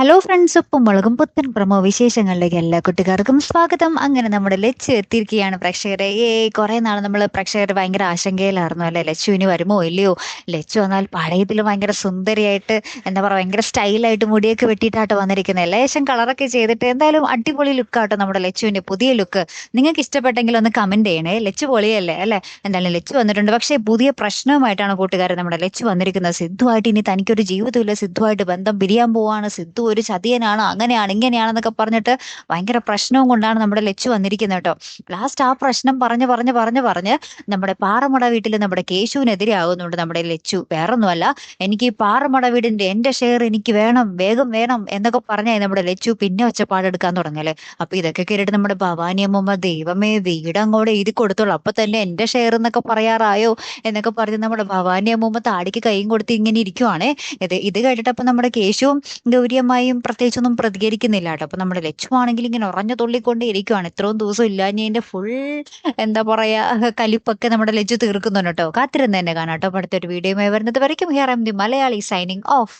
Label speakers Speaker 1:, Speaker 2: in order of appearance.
Speaker 1: Hello friends ഉപ്പും മുളകും പുത്തൻ പ്രമോ വിശേഷങ്ങളിലേക്ക് എല്ലാ കുട്ടികാർക്കും സ്വാഗതം. അങ്ങനെ നമ്മുടെ ലച്ചു എത്തിയിരിക്കുകയാണ് പ്രേക്ഷകരെ. ഏ കുറെ നാൾ നമ്മൾ പ്രേക്ഷകർ ഭയങ്കര ആശങ്കയിലായിരുന്നു അല്ലെ? ലച്ചു ഇനി വരുമോ ഇല്ലയോ? ലച്ചു വന്നാൽ പഴയതിൽ ഭയങ്കര സുന്ദരിയായിട്ട് എന്താ പറയുക ഭയങ്കര സ്റ്റൈലായിട്ട് മുടിയൊക്കെ വെട്ടിയിട്ടാട്ടോ വന്നിരിക്കുന്നത് ലേശം കളറൊക്കെ ചെയ്തിട്ട് എന്തായാലും അടിപൊളി ലുക്കാട്ടോ നമ്മുടെ ലച്ചുവിന്റെ പുതിയ ലുക്ക്. നിങ്ങൾക്ക് ഇഷ്ടപ്പെട്ടെങ്കിൽ ഒന്ന് കമന്റ് ചെയ്യണേ. ലച്ചു പൊളിയല്ലേ അല്ലേ? എന്തായാലും ലച്ചു വന്നിട്ടുണ്ട്. പക്ഷേ പുതിയ പ്രശ്നവുമായിട്ടാണ് കൂട്ടുകാരെ നമ്മുടെ ലച്ചു വന്നിരിക്കുന്നത്. സിദ്ധുവായിട്ട് ഇനി തനിക്കൊരു ജീവിതമില്ല സിദ്ധുവായിട്ട് ബന്ധം പിരിയാൻ പോവാണ്. സിദ്ധു ഒരു ചതിയനാണ്? അങ്ങനെയാണ് ഇങ്ങനെയാണെന്നൊക്കെ പറഞ്ഞിട്ട് ഭയങ്കര പ്രശ്നവും കൊണ്ടാണ് നമ്മുടെ ലച്ചു വന്നിരിക്കുന്നത് കേട്ടോ. ലാസ്റ്റ് ആ പ്രശ്നം പറഞ്ഞ് പറഞ്ഞ് പറഞ്ഞ് പറഞ്ഞ് നമ്മുടെ പാറമട വീട്ടിൽ നമ്മുടെ കേശുവിനെതിരെ ആകുന്നുണ്ട് നമ്മുടെ ലച്ചു. വേറൊന്നുമല്ല എനിക്ക് ഈ പാറമട വീടിന്റെ എന്റെ ഷെയർ എനിക്ക് വേണം വേഗം വേണം എന്നൊക്കെ പറഞ്ഞാൽ നമ്മുടെ ലച്ചു പിന്നെ ഒച്ചപ്പാടെടുക്കാൻ തുടങ്ങല്ലേ. അപ്പൊ ഇതൊക്കെ കേട്ടിട്ട് നമ്മുടെ ഭവാനി അമ്മമ്മ ദൈവമേ വീട് അങ്ങോട്ട് എഴുതി കൊടുത്തോളൂ. അപ്പൊ തന്നെ എന്റെ ഷെയർ എന്നൊക്കെ പറയാറായോ എന്നൊക്കെ പറഞ്ഞ് നമ്മുടെ ഭവാനി അമ്മമ്മ താടിക്ക് കൈയും കൊടുത്ത് ഇങ്ങനെ ഇരിക്കുവാണേ. ഇത് ഇത് കേട്ടിട്ട് അപ്പൊ നമ്മുടെ കേശുവും ഗൗരിയമ്മായും പ്രത്യേകിച്ചൊന്നും പ്രതികരിക്കുന്നില്ല കേട്ടോ. അപ്പൊ നമ്മുടെ ലക്ഷ്യമാണെങ്കിൽ ഇങ്ങനെ ഉറഞ്ഞു തുള്ളിക്കൊണ്ടേ ഇരിക്കുവാണ് ഇത്രയും ദിവസം ഇല്ലാഞ്ഞതിന്റെ ഫുൾ എന്താ പറയാ കലിപ്പൊക്കെ നമ്മുടെ ലജ്ജു തീർക്കുന്നുണ്ട് കേട്ടോ. കാത്തിരുന്ന് തന്നെ കാണാം കേട്ടോ. അടുത്തൊരു വീഡിയോയുമായി വരുന്നത് വരയ്ക്കും. Here am the Malayali signing off